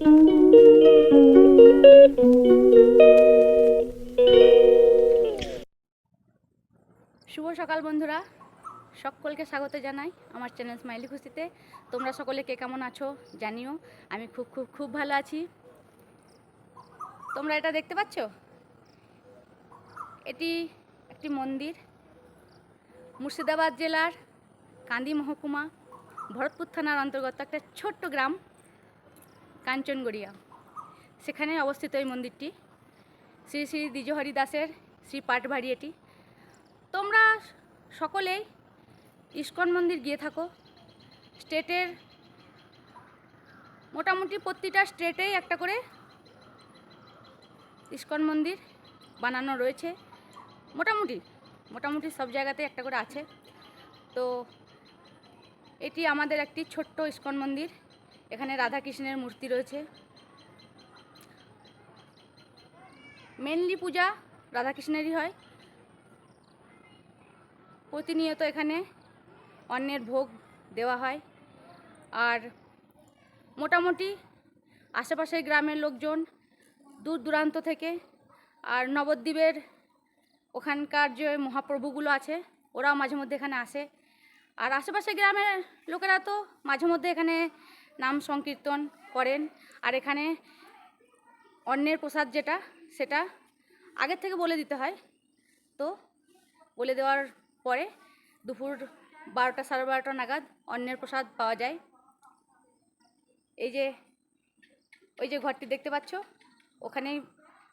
শুভ সকাল বন্ধুরা। সকলকে স্বাগত জানাই আমার চ্যানেল স্মাইলি খুশিতে। তোমরা সকলে কে কেমন আছো জানিও। আমি খুব খুব খুব ভালো আছি। তোমরা এটা দেখতে পাচ্ছ? এটি একটি মন্দির। মুর্শিদাবাদ জেলার কান্দি মহকুমা, ভরতপুর থানার অন্তর্গত একটা ছোট্ট গ্রাম। কাঞ্চনগড়িয়া। সেখানে অবস্থিত এই মন্দিরটি। শ্রী শ্রী দ্বিজহরি দাসের শ্রী পাটবাড়ি এটি। তোমরা সকলেই ইস্কন মন্দির গিয়ে থাকো। স্টেটের মোটামুটি প্রতিটা স্টেটেই একটা করে ইস্কন মন্দির বানানো রয়েছে। মোটামুটি মোটামুটি সব জায়গাতে একটা করে আছে। তো, এটি আমাদের একটি ছোট্ট ইস্কন মন্দির। এখানে রাধাকৃষ্ণের মূর্তি রয়েছে। মেনলি পূজা রাধাকৃষ্ণেরই হয়। প্রতিনিয়ত এখানে অন্যের ভোগ দেওয়া হয়। আর মোটামুটি আশেপাশের গ্রামের লোকজন দূর দূরান্ত থেকে আর নবদ্বীপের ওখানকার যে মহাপ্রভুগুলো আছে, ওরাও মাঝে মধ্যে এখানে আসে। আর আশেপাশে গ্রামের লোকেরা তো মাঝে মধ্যে এখানে নাম সংকীর্তন করেন। আর এখানে অন্যের প্রসাদ যেটা, সেটা আগের থেকে বলে দিতে হয়। তো বলে দেওয়ার পরে দুপুর বারোটা, সাড়ে বারোটা নাগাদ অন্যের প্রসাদ পাওয়া যায়। এই যে, ওই যে ঘরটি দেখতে পাচ্ছ, ওখানেই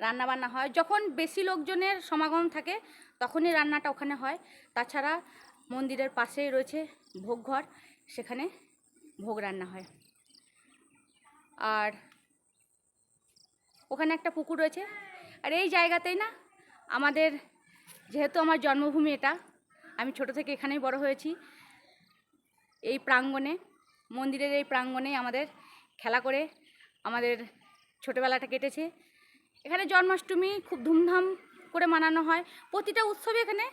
রান্না বান্না হয়। যখন বেশি লোকজনের সমাগম থাকে, তখনই রান্নাটা ওখানে হয়। তাছাড়া মন্দিরের পাশেই রয়েছে ভোগ ঘর সেখানে ভোগ রান্না হয়। আর ওখানে একটা পুকুর রয়েছে। আর এই জায়গাতেই না আমাদের যেহেতু আমার জন্মভূমি এটা, আমি ছোট থেকে এখানেই বড় হয়েছি। এই প্রাঙ্গণে, মন্দিরের এই প্রাঙ্গণে আমাদের খেলা করে আমাদের ছোটোবেলাটা কেটেছে। এখানে জন্মাষ্টমী খুব ধুমধাম করে মানানো হয়। প্রতিটা উৎসবে এখানে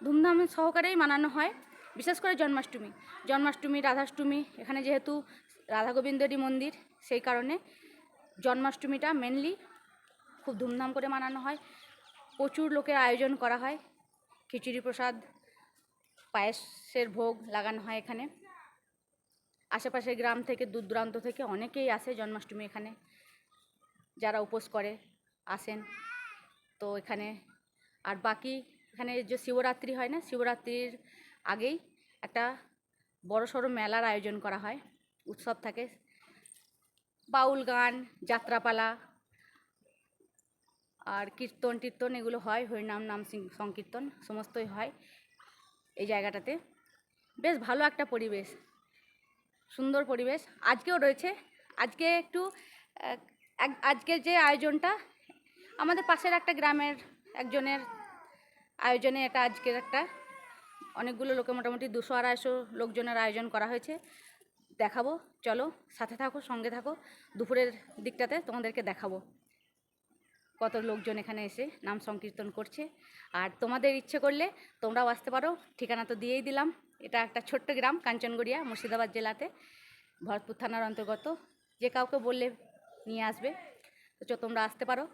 ধুমধাম সহকারেই মানানো হয়, বিশেষ করে জন্মাষ্টমী। জন্মাষ্টমী, রাধাষ্টমী, এখানে যেহেতু রাধা গোবিন্দেরই মন্দির, সেই কারণে জন্মাষ্টমীটা মেনলি খুব ধুমধাম করে মানানো হয়। প্রচুর লোকের আয়োজন করা হয়। খিচুড়ি প্রসাদ, পায়েসের ভোগ লাগানো হয় এখানে। আশেপাশের গ্রাম থেকে দূর দূরান্ত থেকে অনেকেই আসে জন্মাষ্টমী এখানে। যারা উপোস করে, আসেন। তো এখানে আর বাকি এখানে যে শিবরাত্রি হয় না, শিবরাত্রির আগেই একটা বড় সড়ো মেলার আয়োজন করা হয়। উৎসব থাকে। বাউল গান, যাত্রাপালা আর কীর্তন টীর্তন এগুলো হয়, হরিনাম, নাম সংকীর্তন, সমস্তই হয় এই জায়গাটাতে। বেশ ভালো একটা পরিবেশ, সুন্দর পরিবেশ। আজকেও রয়েছে। আজকে একটু আজকের যে আয়োজনটা, আমাদের পাশের একটা গ্রামের একজনের আয়োজনে এটা আজকের একটা। অনেকগুলো লোকে মোটামুটি দুশো আড়াইশো লোকজনের আয়োজন করা হয়েছে। দেখাবো, চলো সাথে থাকো, সঙ্গে থাকো, দুপুরের দিকটাতে তোমাদেরকে দেখাবো। কত লোকজন এখানে এসে নাম সংকীর্তন করছে। আর তোমাদের ইচ্ছে করলে তোমরাও আসতে পারো, ঠিকানা তো দিয়েই দিলাম। এটা একটা ছোট্ট গ্রাম, কাঞ্চনগড়িয়া, মুর্শিদাবাদ জেলাতে। ভরতপুর থানার অন্তর্গত। যে কাউকে বললে নিয়ে আসবে, তো তোমরা আসতে পারো।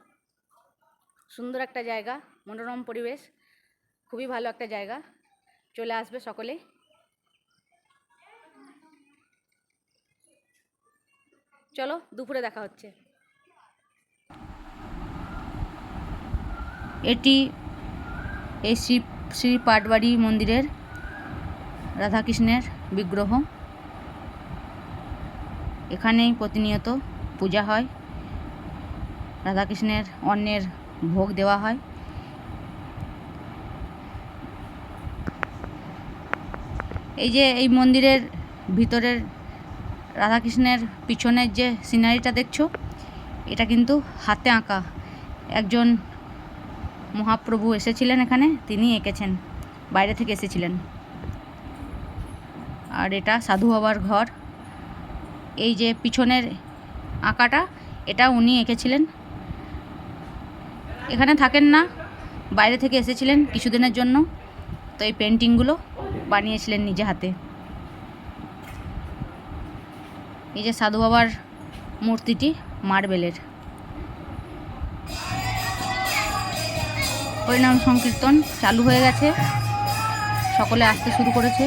সুন্দর একটা জায়গা, মনোরম পরিবেশ, খুবই ভালো একটা জায়গা। চলে আসবে সকলেই চলো দুপুরে দেখা হচ্ছে। এটি এই শ্রী শ্রী পাটবাড়ি মন্দিরের রাধাকৃষ্ণের বিগ্রহ। এখানেই প্রতিনিয়ত পূজা হয়। রাধাকৃষ্ণের অন্যের ভোগ দেওয়া হয়। এই যে এই মন্দিরের ভিতরের রাধাকৃষ্ণের পিছনের যে সিনারিটা দেখছ, এটা কিন্তু হাতে আঁকা। একজন মহাপ্রভু এসেছিলেন এখানে, তিনি এঁকেছেন, বাইরে থেকে এসেছিলেন। আর এটা সাধু বাবার ঘর। এই যে পিছনের আঁকাটা, এটা উনি এঁকেছিলেন। এখানে থাকেন না, বাইরে থেকে এসেছিলেন কিছুদিনের জন্য। তো এই পেন্টিংগুলো বানিয়েছিলেন নিজে হাতে। এই যে সাধু বাবার মূর্তিটি মার্বেলের। হরিনাম সংকীর্তন চালু হয়ে গেছে। সকলে আসতে শুরু করেছে।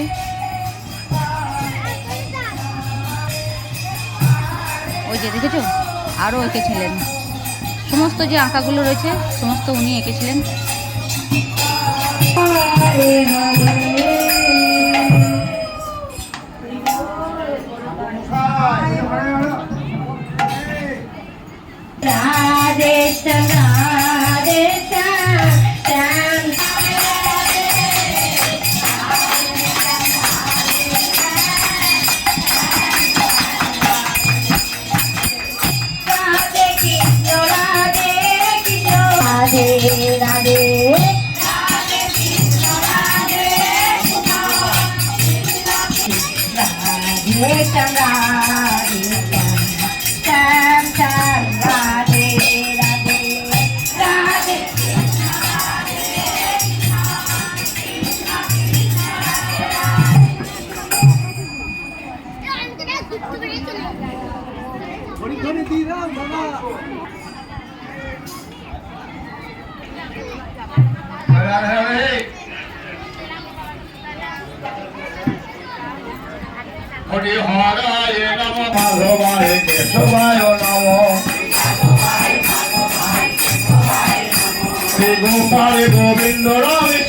ওই যে দেখেছ? আরও এঁকেছিলেন। সমস্ত যে আঁকাগুলো রয়েছে, সমস্ত উনি এঁকেছিলেন। রাধে শ্যাম পরীক্ষণে দিয়ে দাও বাবা হরি হরায় নম মাধবায় গোপাল গোবিন্দ রাম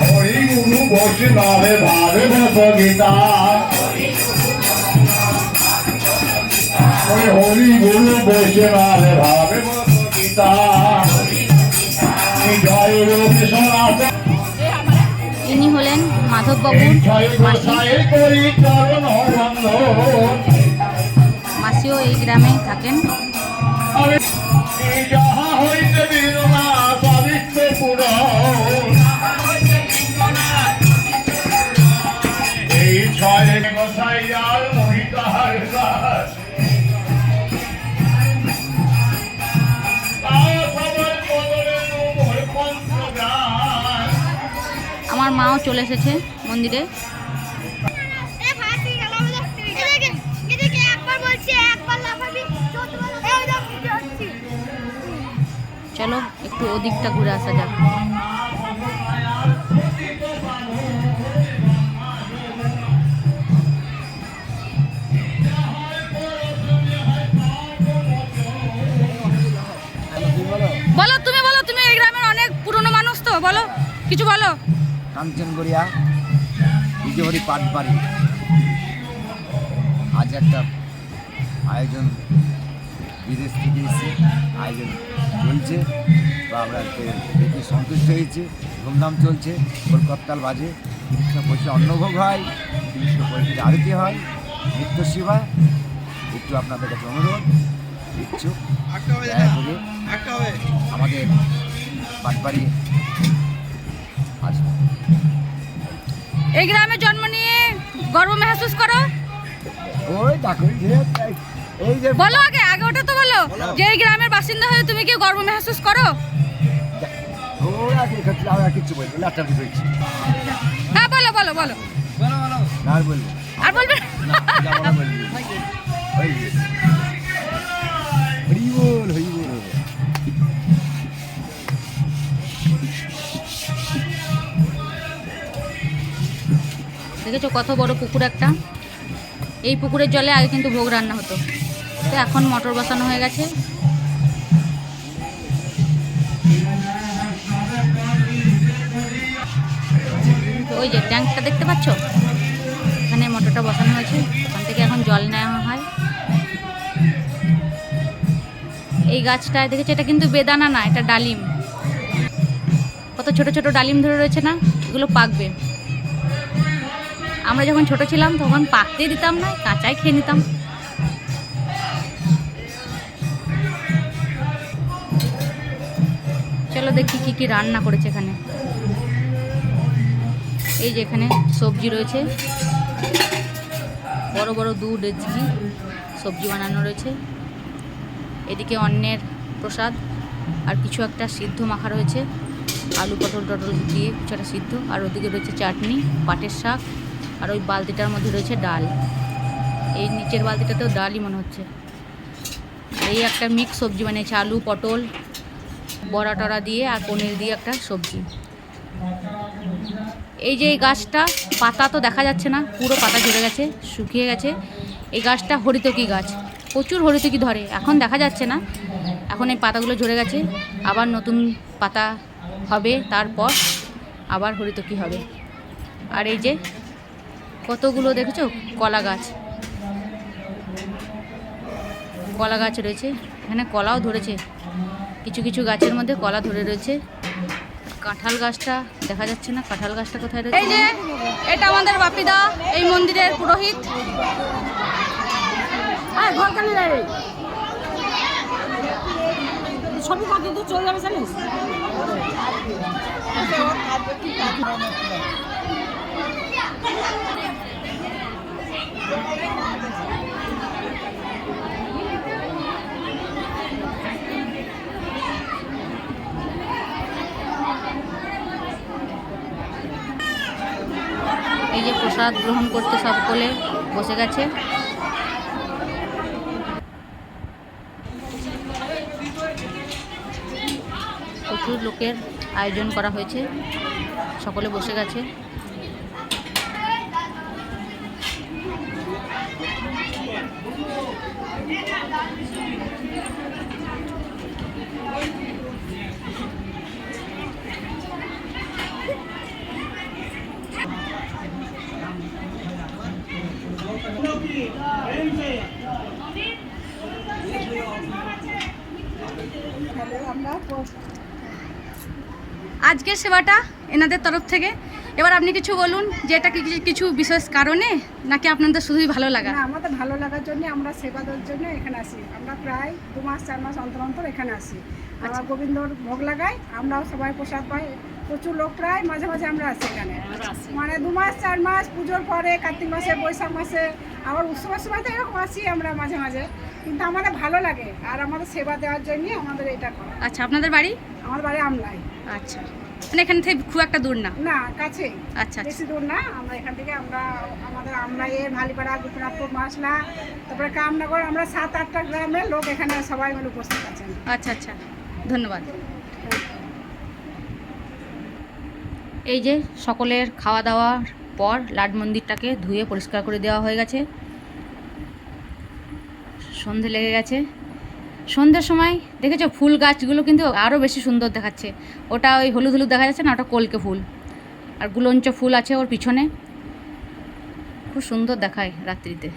হরে গুরু বৈষ্ণবে ভাগবত গীতা। হরি গুরু বৈষ্ণবে ভাগবত গীতা। জয় সনাতন। ইনি হলেন মাধববাবুর মাসি। মাসিও এই গ্রামেই থাকেন। আমার মাও চলে এসেছে মন্দিরে। চলো, একটু ওদিকটা ঘুরে আসা যাক। বলো, তুমি বলো, তুমি এই গ্রামের অনেক পুরনো মানুষ তো, বলো, কিছু বলো। কাঞ্চনগড়িয়া বিজহরি পাটবাড়ি। আজ একটা আয়োজন বিদেশ থেকে এসেছে আয়োজন চলছে বা আমরা দেখে সন্তুষ্ট হয়েছে। ধুমধাম চলছে কলকাতাল বাজে কৃষ্ণ পরিষদ অন্নভোগ হয় কৃষ্ণ পরিষদ আরতি হয় নিত্য সেবা। একটু আপনাদের কাছে অনুরোধ ইচ্ছুক আমাদের পাটবাড়ি আসবে এই গ্রামে জন্ম নিয়ে গর্ব মেহসুস করো। ওই দেখো এই যে বলো আগে। বলো যে গ্রামের বাসিন্দা হয়ে তুমি কি গর্ব মেহসুস করো? হ্যাঁ বলো বলো বলো। আর বলব দেখেছ কত বড় পুকুর একটা? এই পুকুরের জলে আগে কিন্তু ভোগ রান্না হতো। তো এখন মটর বসানো হয়ে গেছে। ওই যে ট্যাঙ্কটা দেখতে পাচ্ছ? এখানে মোটরটা বসানো হয়েছে। ওখান থেকে এখন জল নেওয়া হয়। এই গাছটায় দেখেছ? এটা কিন্তু বেদানা না, এটা ডালিম। কত ছোট ছোট ডালিম ধরে রয়েছে না? এগুলো পাকবে। আমরা যখন ছোট ছিলাম, তখন পাকতেই দিতাম না, কাঁচাই খেয়ে নিতাম। চলো দেখি কি কি রান্না করেছে এখানে। এই যে এখানে সবজি রয়েছে। বড় বড় দু ডেচকি সবজি বানানো রয়েছে। এদিকে অন্যের প্রসাদ আর কিছু একটা সিদ্ধ মাখা রয়েছে। আলু পটল টটল দিয়ে কিছু একটা সিদ্ধ। আর ওদিকে রয়েছে চাটনি, পাটের শাক আর ওই বালতিটার মধ্যে রয়েছে ডাল। এই নিচের বালতিটাতেও ডালই মনে হচ্ছে। এই একটা মিক্স সবজি বানিয়েছে, আলু, পটল বড়া টড়া দিয়ে আর পনির দিয়ে একটা সবজি। এই যে এই গাছটা, পাতা তো দেখা যাচ্ছে না, পুরো পাতা ঝরে গেছে, শুকিয়ে গেছে। এই গাছটা হরিতকি গাছ, প্রচুর হরিতকি ধরে, এখন দেখা যাচ্ছে না। এখন এই পাতাগুলো ঝরে গেছে, আবার নতুন পাতা হবে, তারপর আবার হরিতকি হবে। আর এই যে কতগুলো দেখেছ? কলা গাছ। কলা গাছ রয়েছে, এখানে কলাও ধরেছে। কিছু কিছু গাছের মধ্যে কলা ধরে রয়েছে। কাঁঠাল গাছটা, দেখা যাচ্ছে না কাঁঠাল গাছটা কোথায় রয়েছে? এই যে, এটা আমাদের বাপিদা, এই মন্দিরের পুরোহিত। সবই বাকি তো চলে যাবে, জানিস? এই যে প্রসাদ গ্রহণ করতে সকলে বসে গেছে। প্রচুর লোকের আয়োজন করা হয়েছে, সকলে বসে গেছে। আজকের সেবাটা এনাদের তরফ থেকে। এবার আপনি কিছু বলুন যে এটা কিছু বিশেষ কারণে নাকি আপনাদের শুধুই ভালো লাগা? আমাদের ভালো লাগার জন্য আমরা সেবা দেওয়ার জন্য এখানে আসি। আমরা প্রায় দু মাস চার মাস অন্তর অন্তর এখানে আসি। আমরা গোবিন্দর ভোগ লাগাই আমরাও সবাই প্রসাদ পাই। প্রচুর লোক প্রায় মাঝে মাঝে আমরা আসি এখানে। মানে দু মাস চার মাস পুজোর পরে কার্তিক মাসে বৈশাখ মাসে আবার উৎসবের সময় তো এরকম আসি আমরা মাঝে মাঝে। কিন্তু আমাদের ভালো লাগে আর আমাদের সেবা দেওয়ার জন্য আমাদের এটা করা। আচ্ছা আপনাদের বাড়ি? আমার বাড়ি আমলাই। আচ্ছা। মানে এখান থেকে খুব একটা দূর না? না কাছে আচ্ছা আচ্ছা। বেশি দূর না। আমরা এখান থেকে আমরা আমাদের আমরাইয়ের ভালিপাড়া গোপীনাথপুর মাসলা তারপরে কামনগর আমরা সাত আটটা গ্রামের লোক এখানে সবাই মিলে উপস্থিত আছেন। আচ্ছা আচ্ছা। ধন্যবাদ। এই যে সকলের খাওয়া দাওয়ার পর লাড মন্দিরটাকে ধুয়ে পরিষ্কার করে দেওয়া হয়ে গেছে। সন্ধে লেগে গেছে। সন্ধ্যের সময় দেখেছ ফুল গাছগুলো কিন্তু আরও বেশি সুন্দর দেখাচ্ছে। ওটা ওই হলুদ হলুদ দেখা যাচ্ছে না, ওটা কলকে ফুল। আর গুলঞ্চ ফুল আছে ওর পিছনে। খুব সুন্দর দেখায় রাত্রিতে।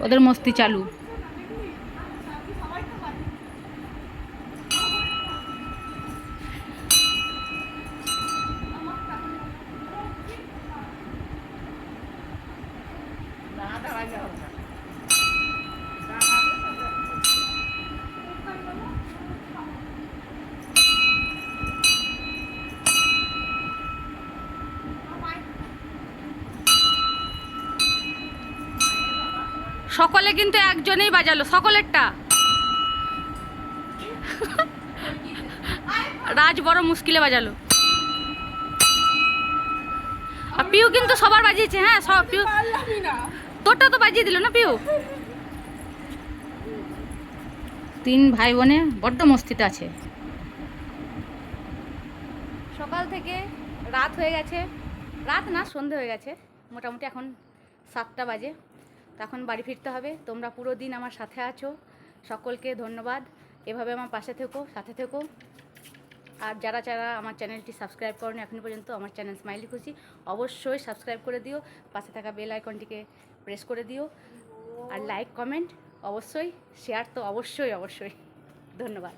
ওদের মস্তি চালু। সকলে কিন্তু একজনেই বাজালো সকলেরটা। রাজ বড় মুশকিলে বাজালো। আর পিউ কিন্তু সবার বাজিয়েছে হ্যাঁ সব পিউ তোরটা তো বাজিয়ে দিল না পিউ? তিন ভাই বোনে বড্ড মস্তিতে আছে। সকাল থেকে রাত হয়ে গেছে। রাত না সন্ধে হয়ে গেছে। মোটামুটি এখন সাতটা বাজে। তখন বাড়ি ফিরতে হবে। তোমরা পুরো দিন আমার সাথে আছো। সকলকে ধন্যবাদ। এভাবে আমার পাশে থেকো, সাথে থেকো। আর যারা যারা আমার চ্যানেলটি সাবস্ক্রাইব করেনি এখনও পর্যন্ত আমার চ্যানেল স্মাইলি খুশি, অবশ্যই সাবস্ক্রাইব করে দিও। পাশে থাকা বেল আইকনটিকে প্রেস করে দিও। আর লাইক, কমেন্ট অবশ্যই, শেয়ার তো অবশ্যই অবশ্যই। ধন্যবাদ।